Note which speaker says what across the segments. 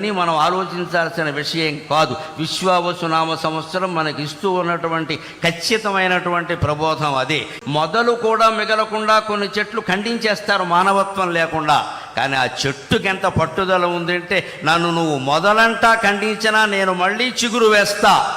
Speaker 1: అని మనం ఆలోచించాల్సిన విషయం కాదు. విశ్వావసునామ సంవత్సరం మనకి ఇస్తూ ఉన్నటువంటి ఖచ్చితమైనటువంటి ప్రబోధం అదే. మొదలు కూడా మిగలకుండా కొన్ని చెట్లు ఖండించేస్తారు మానవత్వం లేకుండా. కానీ ఆ చెట్టుకి ఎంత పట్టుదల ఉందంటే నన్ను నువ్వు మొదలంటా ఖండించినా నేను మళ్ళీ చిగురు వేస్తా.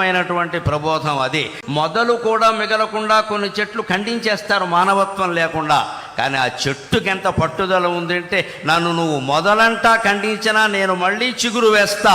Speaker 1: ఖచ్చితమైనటువంటి ప్రబోధం అది. మొదలు కూడా మిగలకుండా కొన్ని చెట్లు ఖండించేస్తారు మానవత్వం లేకుండా. కానీ ఆ చెట్టుకి ఎంత పట్టుదల ఉందంటే నన్ను నువ్వు మొదలంటా ఖండించినా నేను మళ్ళీ చిగురు వేస్తా.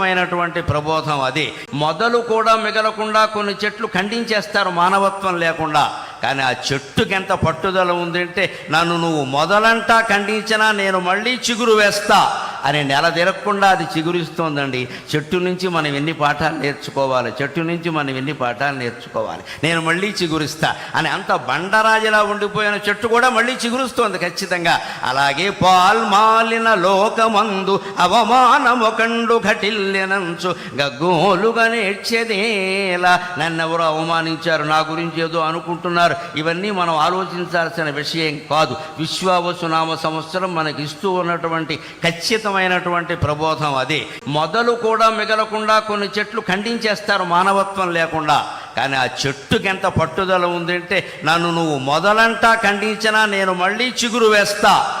Speaker 1: ఖచ్చితమైనటువంటి ప్రబోధం అది. మొదలు కూడా మిగలకుండా కొన్ని చెట్లు ఖండించేస్తారు మానవత్వం లేకుండా. కానీ ఆ చెట్టుకి ఎంత పట్టుదల ఉందంటే నన్ను నువ్వు మొదలంటా ఖండించినా నేను మళ్ళీ చిగురు వేస్తా అని నెల తిరగకుండా అది చిగురిస్తోందండి. చెట్టు నుంచి మనం ఎన్ని పాఠాలు నేర్చుకోవాలి? చెట్టు నుంచి మనం ఎన్ని పాఠాలు నేర్చుకోవాలి? నేను మళ్ళీ చిగురిస్తా అని అంత బండరాజులా ఉండిపోయిన చెట్టు కూడా మళ్ళీ చిగురుస్తోంది ఖచ్చితంగా. అలాగే పాల్మాలిన లోకమందు అవమానము ఘటిల్లినంచు గగ్గోలుగా నేర్చేదేలా నన్నెవరో అవమానించారు? నా గురించి ఏదో అనుకుంటున్నారు? ఇవన్నీ మనం ఆలోచించాల్సిన విషయం కాదు. విశ్వావసునామ సంవత్సరం మనకి ఇస్తూ ఉన్నటువంటి ఖచ్చితమైనటువంటి ప్రబోధం అదే. మొదలు కూడా మిగలకుండా కొన్ని చెట్లు ఖండించేస్తారు మానవత్వం లేకుండా. కానీ ఆ చెట్టుకి ఎంత పట్టుదల ఉందంటే నన్ను నువ్వు మొదలంటా ఖండించినా నేను మళ్ళీ చిగురు వేస్తా.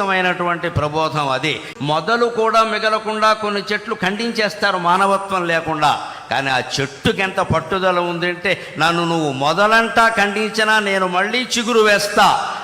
Speaker 1: ఖచ్చితమైనటువంటి ప్రబోధం అది. మొదలు కూడా మిగలకుండా కొన్ని చెట్లు ఖండించేస్తారు మానవత్వం లేకుండా. కానీ ఆ చెట్టుకి ఎంత పట్టుదల ఉందంటే నన్ను నువ్వు మొదలంటా ఖండించినా నేను మళ్ళీ చిగురు వేస్తా.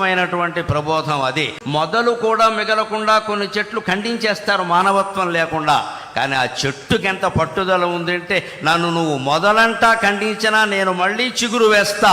Speaker 1: ఖచ్చితమైనటువంటి ప్రబోధం అది. మొదలు కూడా మిగలకుండా కొన్ని చెట్లు ఖండించేస్తారు మానవత్వం లేకుండా. కానీ ఆ చెట్టుకి ఎంత పట్టుదల ఉందంటే నన్ను నువ్వు మొదలంటా ఖండించినా నేను మళ్ళీ చిగురు వేస్తా.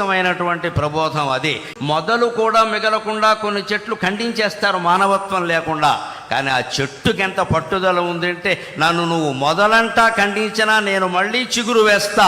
Speaker 1: ఖచ్చితమైనటువంటి ప్రబోధం అది. మొదలు కూడా మిగలకుండా కొన్ని చెట్లు ఖండించేస్తారు మానవత్వం లేకుండా. కానీ ఆ చెట్టుకి ఎంత పట్టుదల ఉందంటే నన్ను నువ్వు మొదలంటా ఖండించినా నేను మళ్ళీ చిగురు వేస్తా.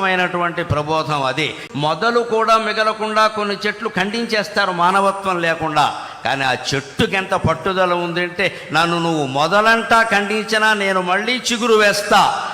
Speaker 1: ఖచ్చితమైనటువంటి ప్రబోధం అది. మొదలు కూడా మిగలకుండా కొన్ని చెట్లు ఖండించేస్తారు మానవత్వం లేకుండా. కానీ ఆ చెట్టుకి ఎంత పట్టుదల ఉందంటే నన్ను నువ్వు మొదలంటా ఖండించినా నేను మళ్ళీ చిగురు వేస్తా.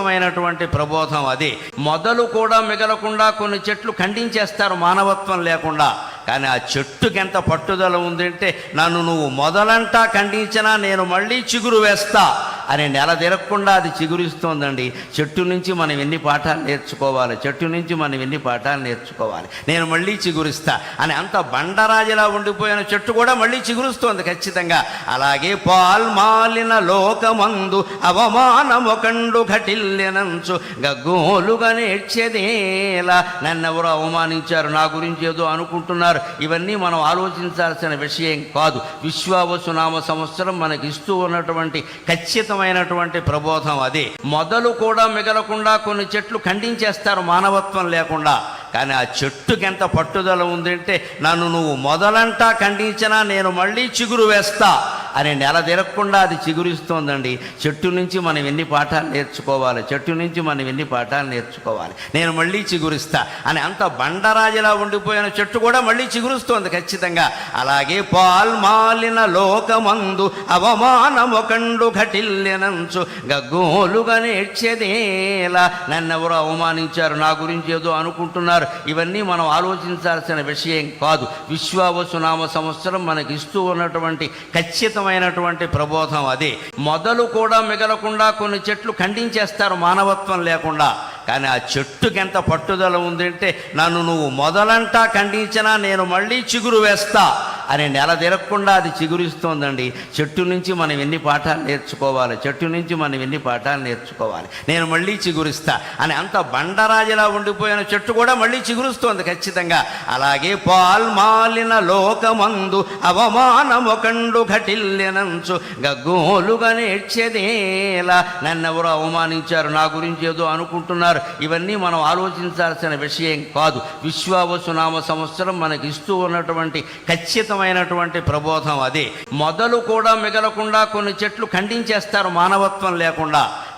Speaker 1: ఖచ్చితమైనటువంటి ప్రబోధం అది. మొదలు కూడా మిగలకుండా కొన్ని చెట్లు ఖండించేస్తారు మానవత్వం లేకుండా. కానీ ఆ చెట్టుకి ఎంత పట్టుదల ఉందంటే నన్ను నువ్వు మొదలంటా ఖండించినా నేను మళ్ళీ చిగురు వేస్తా అని నెల తిరగకుండా అది చిగురిస్తోందండి. చెట్టు నుంచి మనం ఎన్ని పాఠాలు నేర్చుకోవాలి? చెట్టు నుంచి మనం ఎన్ని పాఠాలు నేర్చుకోవాలి? నేను మళ్ళీ చిగురిస్తా అని అంత బండరాజులా ఉండిపోయిన చెట్టు కూడా మళ్ళీ చిగురుస్తోంది ఖచ్చితంగా. అలాగే పాల్మాలిన లోకమందు అవమానమొకండు ఘటిల్లినంచు గగ్గోలుగా నేర్చేదేలా నన్నెవరో అవమానించారు? నా గురించి ఏదో అనుకుంటున్నారు. ఇవన్నీ మనం ఆలోచించాల్సిన విషయం కాదు. విశ్వావసునామ సంవత్సరం మనకి ఇస్తూ ఉన్నటువంటి ఖచ్చితమైనటువంటి ప్రబోధం అదే. మొదలు కూడా మిగలకుండా కొన్ని చెట్లు ఖండించేస్తారు మానవత్వం లేకుండా. కానీ ఆ చెట్టుకి ఎంత పట్టుదల ఉందంటే నన్ను నువ్వు మొదలంటా ఖండించినా నేను మళ్ళీ చిగురు వేస్తా అని నెల తిరగకుండా అది చిగురిస్తోందండి. చెట్టు నుంచి మనం ఎన్ని పాఠాలు నేర్చుకోవాలి? చెట్టు నుంచి మనం ఎన్ని పాఠాలు నేర్చుకోవాలి? నేను మళ్ళీ చిగురిస్తా అని అంత బండరాజులా ఉండిపోయిన చెట్టు కూడా మళ్ళీ చిగురుస్తోంది ఖచ్చితంగా. అలాగే పాల్మాలిన లోకమందు అవమానమొకండు ఘటిల్లినంచు గగ్గోలుగా నేర్చేదేలా నన్నెవరో అవమానించారు? నా గురించి ఏదో అనుకుంటున్నారు? ఇవన్నీ మనం ఆలోచించాల్సిన విషయం కాదు. విశ్వావసునామ సంవత్సరం మనకి ఇస్తూ ఉన్నటువంటి ఖచ్చితమైనటువంటి ప్రబోధం అదే. మొదలు కూడా మిగలకుండా కొన్ని చెట్లు ఖండించేస్తారు మానవత్వం లేకుండా. కానీ ఆ చెట్టుకి ఎంత పట్టుదల ఉందంటే నన్ను నువ్వు మొదలంటా ఖండించినా నేను మళ్ళీ చిగురు వేస్తా అని నెల తిరగకుండా అది చిగురిస్తోందండి. చెట్టు నుంచి మనం ఎన్ని పాఠాలు నేర్చుకోవాలి? చెట్టు నుంచి మనం ఎన్ని పాఠాలు నేర్చుకోవాలి? నేను మళ్ళీ చిగురిస్తా అని అంత బండరాజులా ఉండిపోయిన చెట్టు కూడా మళ్ళీ చిగురుస్తోంది ఖచ్చితంగా. అలాగే పాల్మాలిన లోకమందు అవమానమొకండు ఘటిల్లినంచు గగ్గోలుగా నేర్చేదేలా నన్నెవరో అవమానించారు నా గురించి ఏదో అనుకుంటున్నారు. ఇవన్నీ మనం ఆలోచించాల్సిన విషయం కాదు. విశ్వావసునామ సంవత్సరం మనకి ఇస్తూ ఉన్నటువంటి ఖచ్చితమైనటువంటి ప్రబోధం అదే. మొదలు కూడా మిగలకుండా కొన్ని చెట్లు ఖండించేస్తారు మానవత్వం లేకుండా.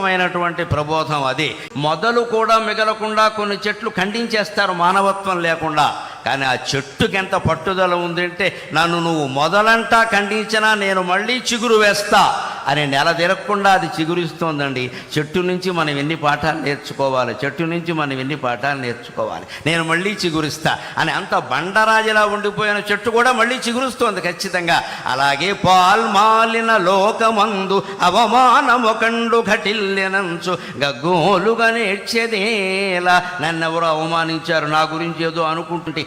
Speaker 1: ఖచ్చితమైనటువంటి ప్రబోధం అది. మొదలు కూడా మిగలకుండా కొన్ని చెట్లు ఖండించేస్తారు మానవత్వం లేకుండా. కానీ ఆ చెట్టుకి ఎంత పట్టుదల ఉందంటే నన్ను నువ్వు మొదలంటా ఖండించినా నేను మళ్ళీ చిగురు వేస్తా అని నెల తిరగకుండా అది చిగురిస్తోందండి. చెట్టు నుంచి మనం ఎన్ని పాఠాలు నేర్చుకోవాలి? చెట్టు నుంచి మనం ఎన్ని పాఠాలు నేర్చుకోవాలి? నేను మళ్ళీ చిగురిస్తా అని అంత బండరాజులా ఉండిపోయిన చెట్టు కూడా మళ్ళీ చిగురుస్తోంది ఖచ్చితంగా. అలాగే పాల్మాలిన లోకమందు అవమానమొకండు ఘటిల్లెనంచు గగ్గోలుగా నేర్చేదేలా నన్నెవరో అవమానించారు? నా గురించి ఏదో అనుకుంటుంటే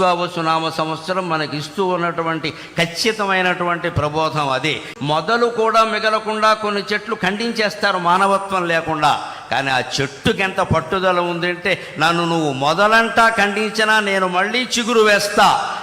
Speaker 1: విశ్వావసునామ సంవత్సరం మనకి ఇస్తూ ఉన్నటువంటి ఖచ్చితమైనటువంటి ప్రబోధం అదే. మొదలు కూడా మిగలకుండా కొన్ని చెట్లు ఖండించేస్తారు మానవత్వం లేకుండా. కానీ ఆ చెట్టుకి ఎంత పట్టుదల ఉందంటే నన్ను నువ్వు మొదలంటా ఖండించినా నేను మళ్ళీ చిగురు వేస్తా.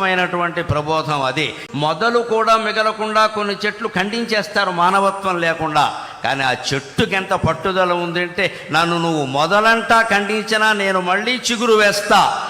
Speaker 1: ఖచ్చితమైనటువంటి ప్రబోధం అది. మొదలు కూడా మిగలకుండా కొన్ని చెట్లు ఖండించేస్తారు మానవత్వం లేకుండా. కానీ ఆ చెట్టుకి ఎంత పట్టుదల ఉందంటే నన్ను నువ్వు మొదలంటా ఖండించినా నేను మళ్ళీ చిగురు వేస్తా.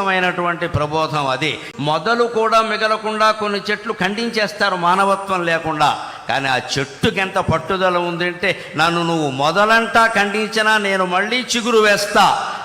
Speaker 1: ఖచ్చితమైనటువంటి ప్రబోధం అది. మొదలు కూడా మిగలకుండా కొన్ని చెట్లు ఖండించేస్తారు మానవత్వం లేకుండా. కానీ ఆ చెట్టుకి ఎంత పట్టుదల ఉందంటే నన్ను నువ్వు మొదలంటా ఖండించినా నేను మళ్ళీ చిగురు వేస్తా.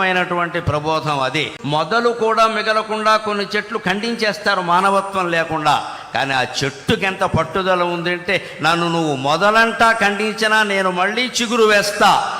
Speaker 1: ఖచ్చితమైనటువంటి ప్రబోధం అది. మొదలు కూడా మిగలకుండా కొన్ని చెట్లు ఖండించేస్తారు మానవత్వం లేకుండా. కానీ ఆ చెట్టుకి ఎంత పట్టుదల ఉందంటే నన్ను నువ్వు మొదలంటా ఖండించినా నేను మళ్ళీ చిగురు వేస్తా.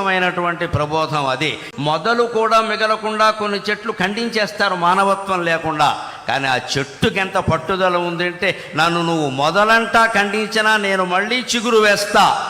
Speaker 1: ఖచ్చితమైనటువంటి ప్రబోధం అది. మొదలు కూడా మిగలకుండా కొన్ని చెట్లు ఖండించేస్తారు మానవత్వం లేకుండా. కానీ ఆ చెట్టుకి ఎంత పట్టుదల ఉందంటే నన్ను నువ్వు మొదలంటా ఖండించినా నేను మళ్ళీ చిగురు వేస్తా.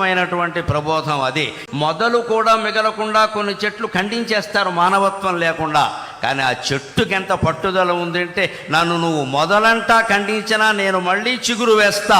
Speaker 1: ఖచ్చితమైనటువంటి ప్రబోధం అది. మొదలు కూడా మిగలకుండా కొన్ని చెట్లు ఖండించేస్తారు మానవత్వం లేకుండా. కానీ ఆ చెట్టుకి ఎంత పట్టుదల ఉందంటే నన్ను నువ్వు మొదలంటా ఖండించినా నేను మళ్ళీ చిగురు వేస్తా.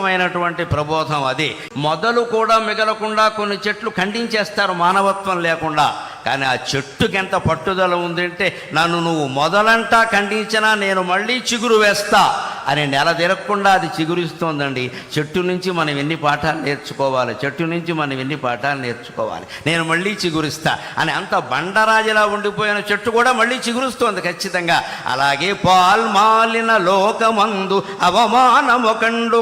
Speaker 1: ఖచ్చితమైనటువంటి ప్రబోధం అది. మొదలు కూడా మిగలకుండా కొన్ని చెట్లు ఖండించేస్తారు మానవత్వం లేకుండా. కానీ ఆ చెట్టుకి ఎంత పట్టుదల ఉందంటే నన్ను నువ్వు మొదలంటా ఖండించినా నేను మళ్ళీ చిగురు వేస్తా అని నెల తిరగకుండా అది చిగురిస్తోందండి. చెట్టు నుంచి మనం ఎన్ని పాఠాలు నేర్చుకోవాలి? చెట్టు నుంచి మనం ఎన్ని పాఠాలు నేర్చుకోవాలి? నేను మళ్ళీ చిగురిస్తా అని అంత బండరాజులా ఉండిపోయిన చెట్టు కూడా మళ్ళీ చిగురుస్తోంది ఖచ్చితంగా. అలాగే పాల్మాలిన లోకమందు అవమానమొకండు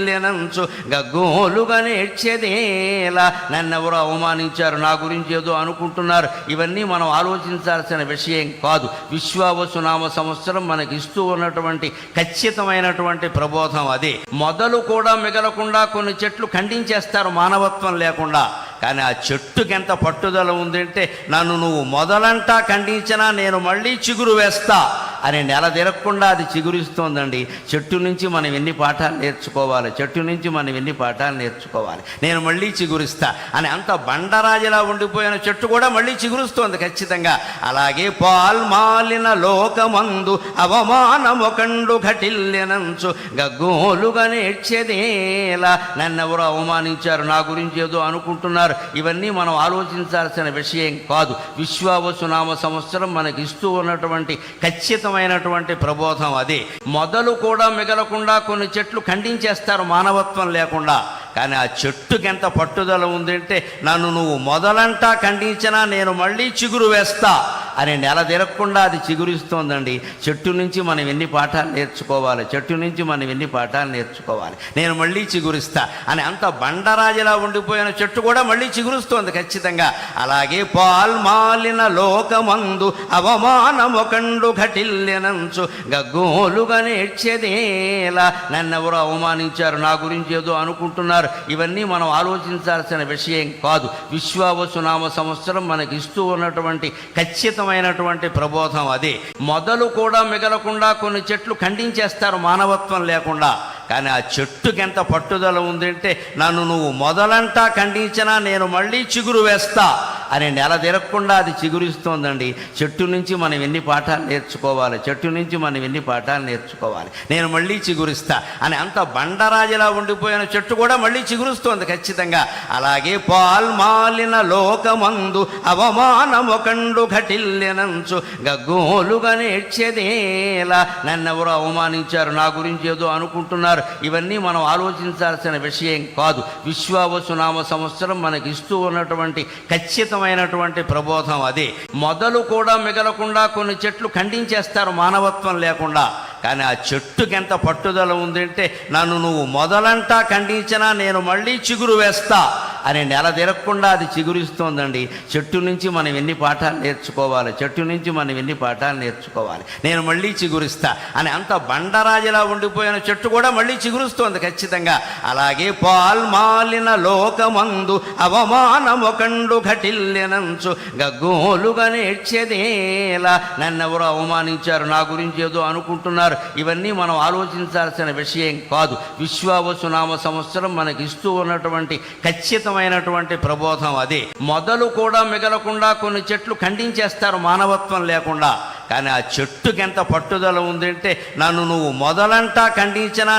Speaker 1: ఘటిల్లెనంచు గగ్గోలుగా నేర్చేదేలా. నన్నెవరో అవమానించారు నా గురించి ఏదో అనుకుంటున్నారు. ఇవన్నీ మనం ఆలోచించాల్సిన విషయం కాదు. విశ్వావసునామ సంవత్సరం మనకి ఇస్తూ ఉన్నటువంటి ఖచ్చితమైనటువంటి ప్రబోధం అదే. మొదలు కూడా మిగలకుండా కొన్ని చెట్లు ఖండించేస్తారు మానవత్వం లేకుండా. కానీ ఆ చెట్టుకి ఎంత పట్టుదల ఉందంటే నన్ను నువ్వు మొదలంటా ఖండించినా నేను మళ్ళీ చిగురు వేస్తా అని నెల తిరగకుండా అది చిగురిస్తోందండి. చెట్టు నుంచి మనం ఎన్ని పాఠాలు నేర్చుకోవాలి? చెట్టు నుంచి మనం ఎన్ని పాఠాలు నేర్చుకోవాలి? నేను మళ్ళీ చిగురిస్తా. అని అంత బండరాజులా ఉండిపోయిన చెట్టు కూడా మళ్ళీ చిగురుస్తోంది ఖచ్చితంగా. అలాగే పాల్మాలిన లోకమందు అవమానమొకండు ఘటిల్లెనంచు గగ్గోలుగా నేర్చేదేలా. నన్నెవరో అవమానించారు నా గురించి ఏదో అనుకుంటున్నారు. ఇవన్నీ మనం ఆలోచించాల్సిన విషయం కాదు. విశ్వావసునామ సంవత్సరం మనకి ఇస్తూ ఉన్నటువంటి ఖచ్చితమైనటువంటి ప్రబోధం అదే. మొదలు కూడా మిగలకుండా కొన్ని చెట్లు ఖండించేస్తారు. మానవత్వం లేకుండా కానీ ఆ చెట్టుకి ఎంత పట్టుదల ఉందంటే నన్ను నువ్వు మొదలంటా ఖండించినా నేను మళ్ళీ చిగురు వేస్తా అని నెల తిరగకుండా అది చిగురిస్తోందండి. చెట్టు నుంచి మనం ఎన్ని పాఠాలు నేర్చుకోవాలి? చెట్టు నుంచి మనం ఎన్ని పాఠాలు నేర్చుకోవాలి? నేను మళ్ళీ చిగురిస్తా అని అంత బండరాజులా ఉండిపోయిన చెట్టు కూడా మళ్ళీ చిగురుస్తోంది ఖచ్చితంగా. అలాగే పాల్మాలిన లోకమందు అవమానమొకండు ఘటిల్లెనంచు గగ్గోలుగా నేర్చేదేలా నన్నెవరో అవమానించారు? నా గురించి ఏదో అనుకుంటున్నారు? ఇవన్నీ మనం ఆలోచించాల్సిన విషయం కాదు. విశ్వావసునామ సంవత్సరం మనకి ఇస్తూ ఉన్నటువంటి ఖచ్చితమైనటువంటి ప్రబోధం అదే. మొదలు కూడా మిగలకుండా కొన్ని చెట్లు ఖండించేస్తారు మానవత్వం లేకుండా. కానీ ఆ చెట్టుకి ఎంత పట్టుదల ఉందంటే నన్ను నువ్వు మొదలంటా ఖండించినా నేను మళ్ళీ చిగురు వేస్తా అని నెల తిరగకుండా అది చిగురిస్తోందండి. చెట్టు నుంచి మనం ఎన్ని పాఠాలు నేర్చుకోవాలి? చెట్టు నుంచి మనం ఎన్ని పాఠాలు నేర్చుకోవాలి? నేను మళ్ళీ చిగురిస్తా అని అంత బండరాజులా ఉండిపోయిన చెట్టు కూడా మళ్ళీ చిగురుస్తోంది ఖచ్చితంగా. అలాగే పాల్మాలిన లోకమందు అవమానమొకండు ఘటిల్లినంచు గగ్గోలుగా నేర్చేదేలా నన్నెవరో అవమానించారు? నా గురించి ఏదో అనుకుంటున్నారు. ఇవన్నీ మనం ఆలోచించాల్సిన విషయం కాదు. విశ్వావసునామ సంవత్సరం మనకి ఇస్తూ ఉన్నటువంటి ఖచ్చితమైనటువంటి ప్రబోధం అదే. మొదలు కూడా మిగలకుండా కొన్ని చెట్లు ఖండించేస్తారు మానవత్వం లేకుండా. కానీ ఆ చెట్టుకి ఎంత పట్టుదల ఉందంటే నన్ను నువ్వు మొదలంటా ఖండించినా నేను మళ్ళీ చిగురు వేస్తా అని నెల తిరగకుండా అది చిగురిస్తోందండి. చెట్టు నుంచి మనం ఎన్ని పాఠాలు నేర్చుకోవాలి? చెట్టు నుంచి మనం ఎన్ని పాఠాలు నేర్చుకోవాలి? నేను మళ్ళీ చిగురిస్తా అని అంత బండరాజులా ఉండిపోయిన చెట్టు కూడా మళ్ళీ చిగురుస్తోంది ఖచ్చితంగా. అలాగే పాల్మాలిన లోకమందు అవమానమొకండు ఘటిల్లినంచు గగ్గోలుగా నేర్చేదేలా. నన్నెవరో అవమానించారు నా గురించి ఏదో అనుకుంటున్నారు. ఇవన్నీ మనం ఆలోచించాల్సిన విషయం కాదు. విశ్వావసునామ సంవత్సరం మనకి ఇస్తూ ఉన్నటువంటి ఖచ్చితమైనటువంటి ప్రబోధం అదే. మొదలు కూడా మిగలకుండా కొన్ని చెట్లు ఖండించేస్తారు మానవత్వం లేకుండా. కానీ ఆ చెట్టుకి ఎంత పట్టుదల ఉందంటే నన్ను నువ్వు మొదలంటా ఖండించినా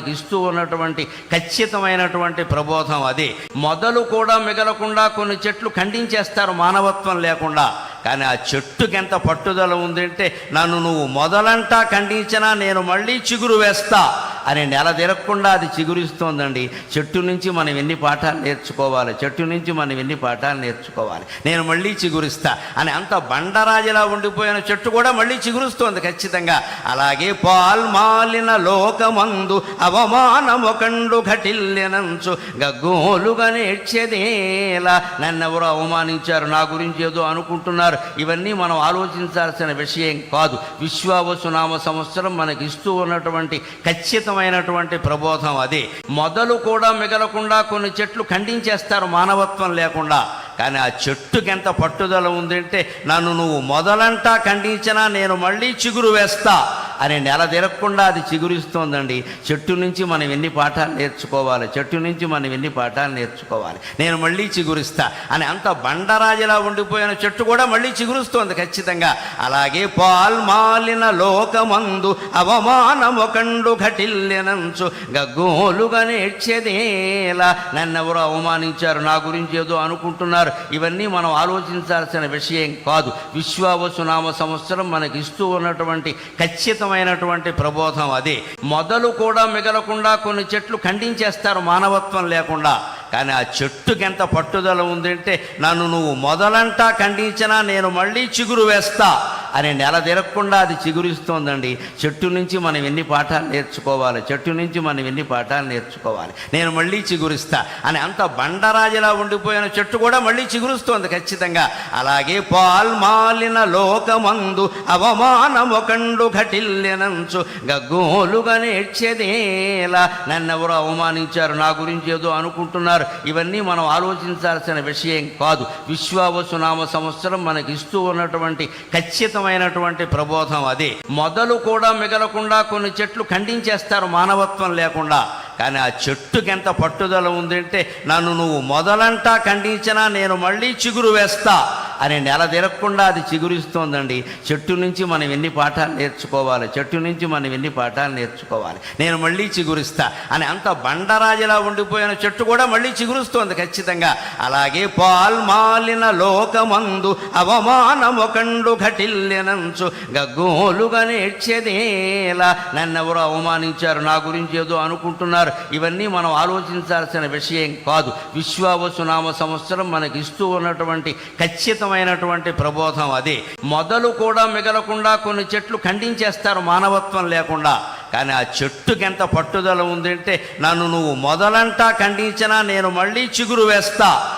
Speaker 1: మనకి ఇస్తూ ఉన్నటువంటి ఖచ్చితమైనటువంటి ప్రబోధం అదే. మొదలు కూడా మిగలకుండా కొన్ని చెట్లు ఖండించేస్తారు మానవత్వం లేకుండా. కానీ ఆ చెట్టుకి ఎంత పట్టుదల ఉందంటే నన్ను నువ్వు మొదలంటా ఖండించినా నేను మళ్ళీ చిగురు వేస్తా అని నెల తిరగకుండా అది చిగురిస్తోందండి. చెట్టు నుంచి మనం ఎన్ని పాఠాలు నేర్చుకోవాలి? చెట్టు నుంచి మనం ఎన్ని పాఠాలు నేర్చుకోవాలి? నేను మళ్ళీ చిగురిస్తా అని అంత బండరాజులా ఉండిపోయిన చెట్టు కూడా మళ్ళీ చిగురుస్తోంది ఖచ్చితంగా. అలాగే పాల్మాలిన లోకమందు అవమానమొకండు ఘటిల్లినంచు గగ్గోలుగా నేర్చేదేలా నన్నెవరో అవమానించారు? నా గురించి ఏదో అనుకుంటున్నారు? ఇవన్నీ మనం ఆలోచించాల్సిన విషయం కాదు. విశ్వావసునామ సంవత్సరం మనకి ఇస్తూ ఉన్నటువంటి ఖచ్చితమైనటువంటి ప్రబోధం అదే. మొదలు కూడా మిగలకుండా కొన్ని చెట్లు ఖండించేస్తారు మానవత్వం లేకుండా. కానీ ఆ చెట్టుకి ఎంత పట్టుదల ఉందంటే నన్ను నువ్వు మొదలంటా ఖండించినా నేను మళ్ళీ చిగురు వేస్తా అని నెల తిరగకుండా అది చిగురిస్తోందండి. చెట్టు నుంచి మనం ఎన్ని పాఠాలు నేర్చుకోవాలి? చెట్టు నుంచి మనం ఎన్ని పాఠాలు నేర్చుకోవాలి? నేను మళ్ళీ చిగురిస్తా అని అంత బండరాజులా ఉండిపోయిన చెట్టు కూడా మళ్ళీ చిగురుస్తోంది ఖచ్చితంగా. అలాగే పాల్మాలిన లోకమందు అవమానమొకండు ఘటిల్లినంచు గగ్గోలుగా నేర్చేదేలా నన్నెవరో అవమానించారు? నా గురించి ఏదో అనుకుంటున్నారు. ఇవన్నీ మనం ఆలోచించాల్సిన విషయం కాదు. విశ్వావసునామ సంవత్సరం మనకి ఇస్తూ ఉన్నటువంటి ఖచ్చితమైనటువంటి ప్రబోధం అదే. మొదలు కూడా మిగలకుండా కొన్ని చెట్లు ఖండించేస్తారు మానవత్వం లేకుండా. కానీ ఆ చెట్టుకి ఎంత పట్టుదల ఉందంటే నన్ను నువ్వు మొదలంటా ఖండించినా నేను మళ్ళీ చిగురు వేస్తా అని నెల తిరగకుండా అది చిగురిస్తోందండి. చెట్టు నుంచి మనం ఎన్ని పాఠాలు నేర్చుకోవాలి? చెట్టు నుంచి మనం ఎన్ని పాఠాలు నేర్చుకోవాలి? నేను మళ్ళీ చిగురిస్తా అని అంత బండరాజులా ఉండిపోయిన చెట్టు కూడా మళ్ళీ చిగురుస్తోంది ఖచ్చితంగా. అలాగే పాల్మాలిన లోకమందు అవమానమొకండు ఘటిల్లినంచు గగ్గోలుగా నేర్చేదేలా నన్నెవరో అవమానించారు? నా గురించి ఏదో అనుకుంటున్నారు? ఇవన్నీ మనం ఆలోచించాల్సిన విషయం కాదు. విశ్వావసునామ సంవత్సరం మనకి ఇస్తూ ఉన్నటువంటి ఖచ్చితమైనటువంటి ప్రబోధం అదే. మొదలు కూడా మిగలకుండా కొన్ని చెట్లు ఖండించేస్తారు మానవత్వం లేకుండా. కానీ ఆ చెట్టుకి ఎంత పట్టుదల ఉందంటే నన్ను నువ్వు మొదలంటా ఖండించినా నేను మళ్ళీ చిగురు వేస్తా అని నెల తిరగకుండా అది చిగురిస్తోందండి. చెట్టు నుంచి మనం ఎన్ని పాఠాలు నేర్చుకోవాలి? చెట్టు నుంచి మనం ఎన్ని పాఠాలు నేర్చుకోవాలి? నేను మళ్ళీ చిగురిస్తా అని అంత బండరాజులా ఉండిపోయిన చెట్టు కూడా మళ్ళీ చిగురుస్తోంది ఖచ్చితంగా. అలాగే పాల్మాలిన లోకమందు అవమానమొకండు ఘటిల్లినంచు గగ్గోలుగా నేర్చేదేలా నన్నెవరో అవమానించారు? నా గురించి ఏదో అనుకుంటున్నారు? ఇవన్నీ మనం ఆలోచించాల్సిన విషయం కాదు. విశ్వావసునామ సంవత్సరం మనకి ఇస్తూ ఉన్నటువంటి ఖచ్చితమైనటువంటి ప్రబోధం అదే. మొదలు కూడా మిగలకుండా కొన్ని చెట్లు ఖండించేస్తారు మానవత్వం లేకుండా. కానీ ఆ చెట్టుకి ఎంత పట్టుదల ఉందంటే నన్ను నువ్వు మొదలంటా ఖండించినా నేను మళ్ళీ చిగురు వేస్తా.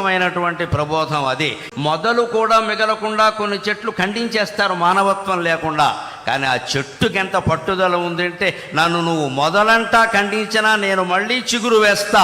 Speaker 1: ఖచ్చితమైనటువంటి ప్రబోధం అది. మొదలు కూడా మిగలకుండా కొన్ని చెట్లు ఖండించేస్తారు మానవత్వం లేకుండా. కానీ ఆ చెట్టుకి ఎంత పట్టుదల ఉందంటే నన్ను నువ్వు మొదలంటా ఖండించినా నేను మళ్ళీ చిగురు వేస్తా.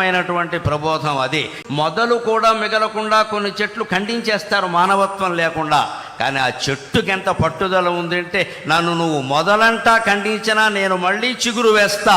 Speaker 1: ఖచ్చితమైనటువంటి ప్రబోధం అది. మొదలు కూడా మిగలకుండా కొన్ని చెట్లు ఖండించేస్తారు మానవత్వం లేకుండా. కానీ ఆ చెట్టుకి ఎంత పట్టుదల ఉందంటే నన్ను నువ్వు మొదలంటా ఖండించినా నేను మళ్ళీ చిగురు వేస్తా.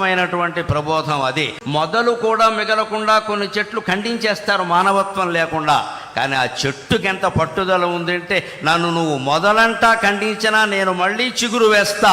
Speaker 1: ఖచ్చితమైనటువంటి ప్రబోధం అది. మొదలు కూడా మిగలకుండా కొన్ని చెట్లు ఖండించేస్తారు మానవత్వం లేకుండా. కానీ ఆ చెట్టుకి ఎంత పట్టుదల ఉందంటే నన్ను నువ్వు మొదలంటా ఖండించినా నేను మళ్ళీ చిగురు వేస్తా.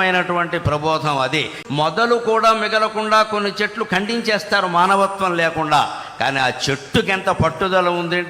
Speaker 1: ఖచ్చితమైనటువంటి ప్రబోధం అది. మొదలు కూడా మిగలకుండా కొన్ని చెట్లు ఖండించేస్తారు మానవత్వం లేకుండా. కానీ ఆ చెట్టుకి ఎంత పట్టుదల ఉంది?